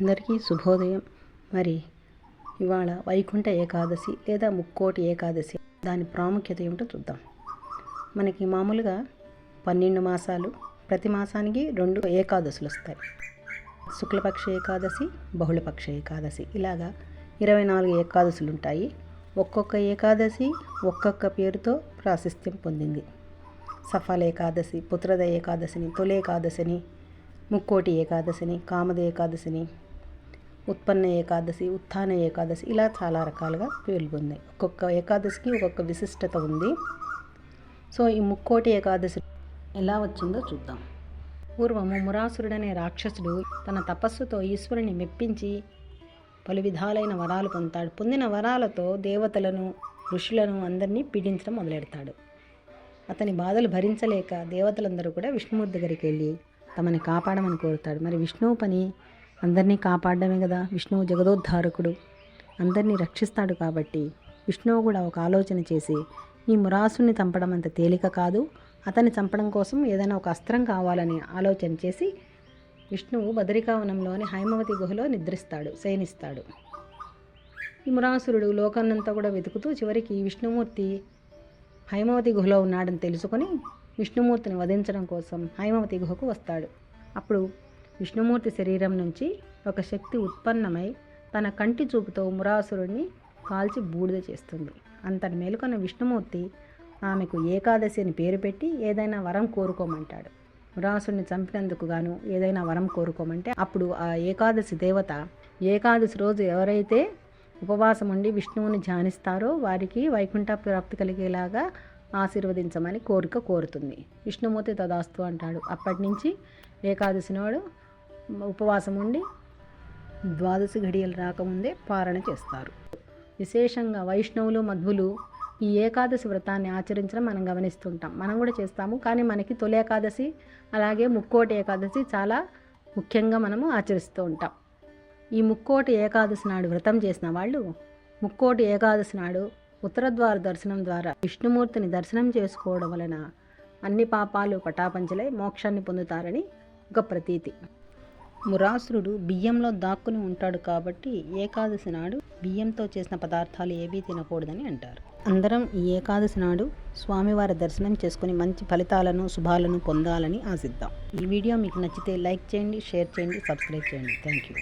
అందరికీ శుభోదయం. మరి ఇవాళ వైకుంఠ ఏకాదశి లేదా ముక్కోటి ఏకాదశి దాని ప్రాముఖ్యత ఏమిటో చూద్దాం. మనకి మామూలుగా పన్నెండు మాసాలు ప్రతి మాసానికి రెండు ఏకాదశులు వస్తాయి. శుక్లపక్ష ఏకాదశి బహుళపక్ష ఏకాదశి ఇలాగా ఇరవై నాలుగు ఏకాదశులు ఉంటాయి. ఒక్కొక్క ఏకాదశి ఒక్కొక్క పేరుతో ప్రాశస్త్యం పొందింది. సఫల ఏకాదశి పుత్రద ఏకాదశిని తొలి ఏకాదశిని ముక్కోటి ఏకాదశిని కామద ఏకాదశిని ఉత్పన్న ఏకాదశి ఉత్థాన ఏకాదశి ఇలా చాలా రకాలుగా పేర్లు పొందాయి ఒక్కొక్క ఏకాదశికి ఒక్కొక్క విశిష్టత ఉంది. సో ఈ ముక్కోటి ఏకాదశి ఎలా వచ్చిందో చూద్దాం. పూర్వము మురాసురుడనే రాక్షసుడు తన తపస్సుతో ఈశ్వరుని మెప్పించి పలు విధాలైన వరాలు పొందుతాడు. పొందిన వరాలతో దేవతలను ఋషులను అందరినీ పీడించడం మొదలెడతాడు. అతని బాధలు భరించలేక దేవతలందరూ కూడా విష్ణుమూర్తి దగ్గరికి వెళ్ళి తమని కాపాడమని కోరుతాడు. మరి విష్ణువు పని అందరినీ కాపాడడమే కదా విష్ణువు జగదోద్ధారకుడు. అందరినీ రక్షిస్తాడు కాబట్టి విష్ణువు కూడా ఒక ఆలోచన చేసి ఈ మురాసుని చంపడం అంత తేలిక కాదు అతన్ని చంపడం కోసం ఏదైనా ఒక అస్త్రం కావాలని ఆలోచన చేసి విష్ణువు బదరికావనంలోని హైమవతి గుహలో నిద్రిస్తాడు శయనిస్తాడు. ఈ మురాసురుడు లోకాన్నంతా కూడా వెతుకుతూ చివరికి విష్ణుమూర్తి హైమవతి గుహలో ఉన్నాడని తెలుసుకొని విష్ణుమూర్తిని వధించడం కోసం హైమవతి గుహకు వస్తాడు. అప్పుడు విష్ణుమూర్తి శరీరం నుంచి ఒక శక్తి ఉత్పన్నమై తన కంటి చూపుతో మురాసురుడిని కాల్చి బూడిద చేస్తుంది. అంతటి మేలుకొన్న విష్ణుమూర్తి ఆమెకు ఏకాదశి అని పేరు పెట్టి ఏదైనా వరం కోరుకోమంటాడు. మురాసుడిని చంపినందుకు గాను ఏదైనా వరం కోరుకోమంటే అప్పుడు ఆ ఏకాదశి దేవత ఏకాదశి రోజు ఎవరైతే ఉపవాసం ఉండి విష్ణువుని ధ్యానిస్తారో వారికి వైకుంఠ ప్రాప్తి కలిగేలాగా ఆశీర్వదించమని కోరిక కోరుతుంది. విష్ణుమూర్తి తదాస్తు అంటాడు. అప్పటి నుంచి ఏకాదశి నాడు ఉపవాసం ఉండి ద్వాదశి ఘడియలు రాకముందే పారణ చేస్తారు. విశేషంగా వైష్ణవులు మధ్వులు ఈ ఏకాదశి వ్రతాన్ని ఆచరించడం మనం గమనిస్తుంటాం. మనం కూడా చేస్తాము కానీ మనకి తొలి ఏకాదశి అలాగే ముక్కోటి ఏకాదశి చాలా ముఖ్యంగా మనము ఆచరిస్తూ ఉంటాం. ఈ ముక్కోటి ఏకాదశి నాడు వ్రతం చేసిన వాళ్ళు ముక్కోటి ఏకాదశి నాడు ఉత్తరద్వార దర్శనం ద్వారా విష్ణుమూర్తిని దర్శనం చేసుకోవడం వలన అన్ని పాపాలు పటాపంచలై మోక్షాన్ని పొందుతారని ఒక ప్రతీతి. మురాసురుడు బియ్యంలో దాక్కుని ఉంటాడు కాబట్టి ఏకాదశి నాడు బియ్యంతో చేసిన పదార్థాలు ఏవీ తినకూడదని అంటారు. అందరం ఈ ఏకాదశి నాడు స్వామివారి దర్శనం చేసుకుని మంచి ఫలితాలను శుభాలను పొందాలని ఆశిద్దాం. ఈ వీడియో మీకు నచ్చితే లైక్ చేయండి షేర్ చేయండి సబ్స్క్రైబ్ చేయండి. Thank you